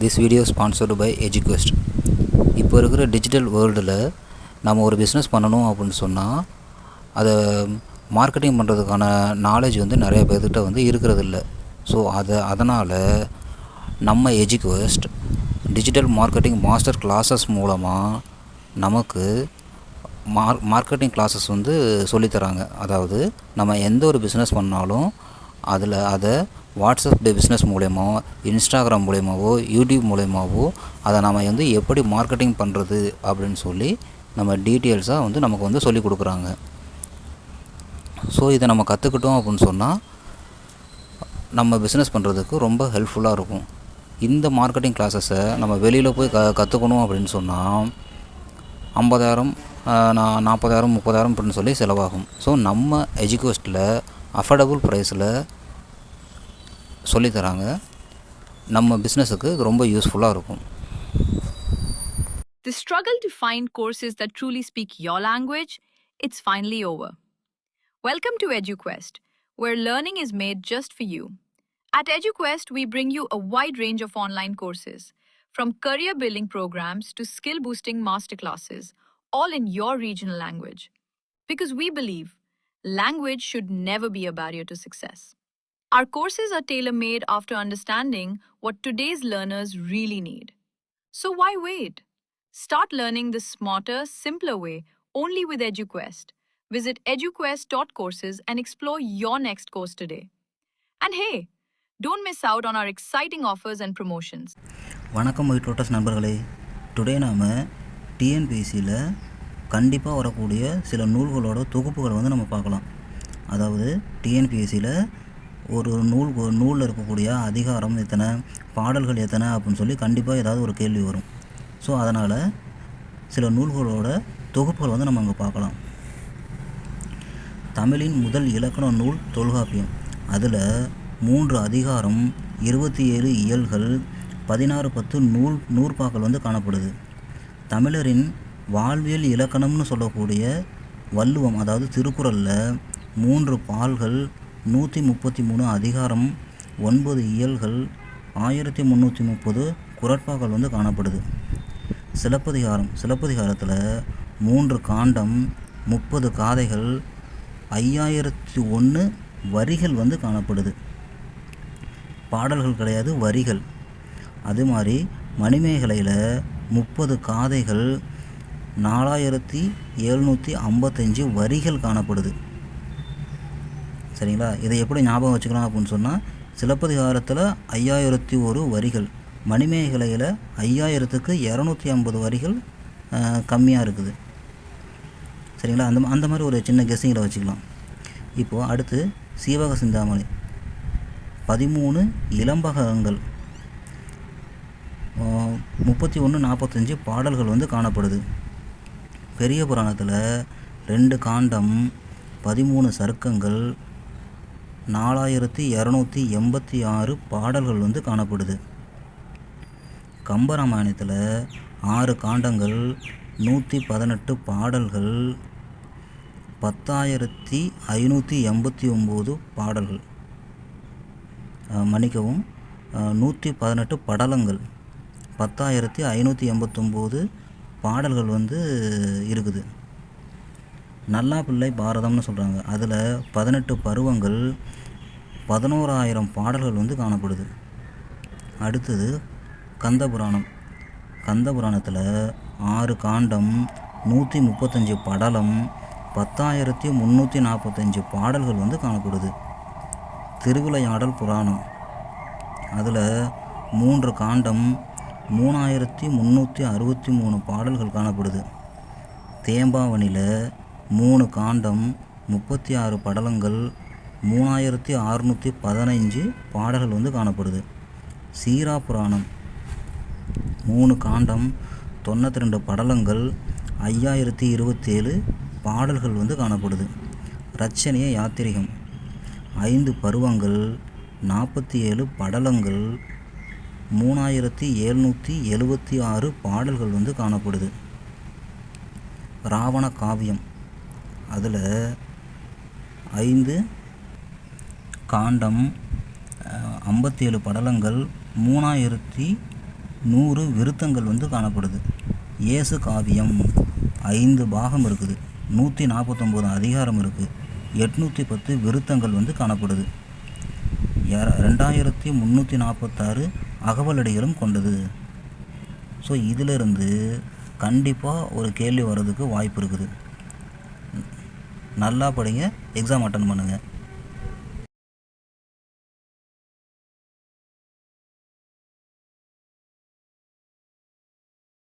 This video sponsored by Edugest இப்போ இருக்கிற digital வேர்ல்டில் நம்ம ஒரு பிஸ்னஸ் பண்ணணும் அப்படின்னு சொன்னால் அதை மார்க்கெட்டிங் பண்ணுறதுக்கான நாலேஜ் வந்து நிறைய பேர்கிட்ட வந்து இருக்கிறதில்ல. ஸோ அதை அதனால் நம்ம Edugest digital marketing master classes மூலமாக நமக்கு மார் மார்க்கெட்டிங் கிளாஸஸ் வந்து சொல்லித்தராங்க அதாவது நம்ம எந்த ஒரு பிஸ்னஸ் பண்ணாலும் அதில் அதை வாட்ஸ்அப் பிஸ்னஸ் மூலயமா இன்ஸ்டாகிராம் மூலயமாவோ யூடியூப் மூலயமாவோ அதை நம்ம வந்து எப்படி மார்க்கெட்டிங் பண்ணுறது அப்படின்னு சொல்லி நம்ம டீட்டெயில்ஸாக வந்து நமக்கு வந்து சொல்லி கொடுக்குறாங்க. ஸோ இதை நம்ம கற்றுக்கிட்டோம் அப்படின்னு சொன்னால் நம்ம பிஸ்னஸ் பண்ணுறதுக்கு ரொம்ப ஹெல்ப்ஃபுல்லாக இருக்கும். இந்த மார்க்கெட்டிங் கிளாஸஸை நம்ம வெளியில் போய் க கற்றுக்கணும் அப்படின்னு சொன்னால் ஐம்பதாயிரம் நான் நாற்பதாயிரம் முப்பதாயிரம் அப்படின்னு சொல்லி செலவாகும். ஸோ நம்ம எஜுகேஸ்டில் அஃபோர்டபுள் ப்ரைஸில் சொல்லித்தராங்க நம்ம பிஸ்னஸுக்கு ரொம்ப யூஸ்ஃபுல்லாக இருக்கும் The struggle to find courses that truly speak your language, it's finally over. Welcome to EduQuest, where learning is made just for you. At EduQuest, we bring you a wide range of online courses, from career building programs to skill boosting masterclasses, all in your regional language. Because we believe language should never be a barrier to success. Our courses are tailor made after understanding what today's learners really need. So why wait? Start learning the smarter, simpler way only with EduQuest. Visit eduquest.courses and explore your next course today. And hey, don't miss out on our exciting offers and promotions. வணக்கம் my டோட்டஸ் நண்பர்களே today நாம் டிஎன்பிசியில் கண்டிப்பாக வரக்கூடிய சில நூல்களோட தொகுப்புகளை வந்து நம்ம பார்க்கலாம் அதாவது டிஎன்பிஎஸ்சியில் ஒரு நூல் ஒரு நூலில் இருக்கக்கூடிய அதிகாரம் எத்தனை பாடல்கள் எத்தனை அப்படின்னு சொல்லி கண்டிப்பாக ஏதாவது ஒரு கேள்வி வரும். ஸோ அதனால் சில நூல்களோட தொகுப்புகள் வந்து நம்ம அங்கே பார்க்கலாம். தமிழின் முதல் இலக்கண நூல் தொல்காப்பியம். அதில் மூன்று அதிகாரம் இருபத்தி ஏழு இயல்கள் பதினாறு பத்து நூல் நூற்பாக்கள் வந்து காணப்படுது. தமிழரின் வாழ்வியல் இலக்கணம்னு சொல்லக்கூடிய வள்ளுவம் அதாவது திருக்குறளில் மூன்று பால்கள் நூற்றி முப்பத்தி மூணு அதிகாரம் ஒன்பது இயல்கள் ஆயிரத்தி முந்நூற்றி முப்பது குரட்பாக்கள் வந்து காணப்படுது. சிலப்பதிகாரம் சிலப்பதிகாரத்தில் மூன்று காண்டம் முப்பது காதைகள் ஐயாயிரத்தி ஒன்று வரிகள் வந்து காணப்படுது. பாடல்கள் கிடையாது வரிகள். அது மாதிரி மணிமேகலையில் முப்பது காதைகள் நாலாயிரத்தி எழுநூற்றி ஐம்பத்தஞ்சு வரிகள் காணப்படுது. சரிங்களா? இதை எப்படி ஞாபகம் வச்சுக்கலாம் அப்படின்னு சொன்னால் சிலப்பதிகாரத்தில் ஐயாயிரத்தி ஒரு வரிகள் மணிமேகலையில் ஐயாயிரத்துக்கு இரநூத்தி ஐம்பது வரிகள் கம்மியாக இருக்குது. சரிங்களா? அந்த அந்த மாதிரி ஒரு சின்ன கெஸ்ஸிங்கில் வச்சுக்கலாம். இப்போது அடுத்து சீவக சிந்தாமணி. பதிமூணு இளம்பகங்கள். முப்பத்தி ஒன்று நாற்பத்தஞ்சு பாடல்கள் வந்து காணப்படுது. பெரிய புராணத்தில் ரெண்டு காண்டம் பதிமூணு சருக்கங்கள் நாலாயிரத்தி இரநூத்தி எண்பத்தி ஆறு பாடல்கள் வந்து காணப்படுது. கம்பராமாயணத்தில் ஆறு காண்டங்கள் நூற்றி பதினெட்டு பாடல்கள் பத்தாயிரத்தி ஐநூற்றி எண்பத்தி ஒம்பது பாடல்கள். மன்னிக்கவும் நூற்றி பதினெட்டு படலங்கள் பத்தாயிரத்தி ஐநூற்றி எண்பத்தொம்போது பாடல்கள் வந்து இருக்குது. நல்லா பிள்ளை பாரதம்னு சொல்கிறாங்க அதில் பதினெட்டு பருவங்கள் பதினோராயிரம் பாடல்கள் வந்து காணப்படுது. அடுத்தது கந்தபுராணம். கந்தபுராணத்தில் ஆறு காண்டம் நூற்றி முப்பத்தஞ்சு படலம் பத்தாயிரத்தி முந்நூற்றி நாற்பத்தஞ்சு பாடல்கள் வந்து காணப்படுது. திருவிளையாடல் புராணம். அதில் மூன்று காண்டம் மூணாயிரத்தி முந்நூற்றி அறுபத்தி மூணு பாடல்கள் காணப்படுது. தேம்பாவணியில் மூணு காண்டம் முப்பத்தி ஆறு படலங்கள் மூணாயிரத்தி அறுநூற்றி பதினைஞ்சு பாடல்கள் வந்து காணப்படுது. சீரா புராணம். மூணு காண்டம் தொண்ணூற்றி ரெண்டு படலங்கள் ஐயாயிரத்தி இருபத்தேழு பாடல்கள் வந்து காணப்படுது. ரச்சனைய யாத்திரிகம். ஐந்து பருவங்கள் நாற்பத்தி ஏழு படலங்கள் மூணாயிரத்தி எழுநூற்றி எழுபத்தி ஆறு பாடல்கள் வந்து காணப்படுது. ராவண காவியம். அதில் ஐந்து காண்டம் ஐம்பத்தி ஏழு படலங்கள் மூணாயிரத்தி நூறு விருத்தங்கள் வந்து காணப்படுது. இயேசு காவியம் ஐந்து பாகம் இருக்குது. நூற்றி நாற்பத்தொம்போது அதிகாரம் இருக்குது எட்நூற்றி பத்து விருத்தங்கள் வந்து காணப்படுது. ரெண்டாயிரத்தி முந்நூற்றி நாற்பத்தாறு அகவலடிகளும் கொண்டது. ஸோ இதிலிருந்து கண்டிப்பாக ஒரு கேள்வி வர்றதுக்கு வாய்ப்பு இருக்குது. நல்லா படிங்க எக்ஸாம் அட்டன் பண்ணுங்கள்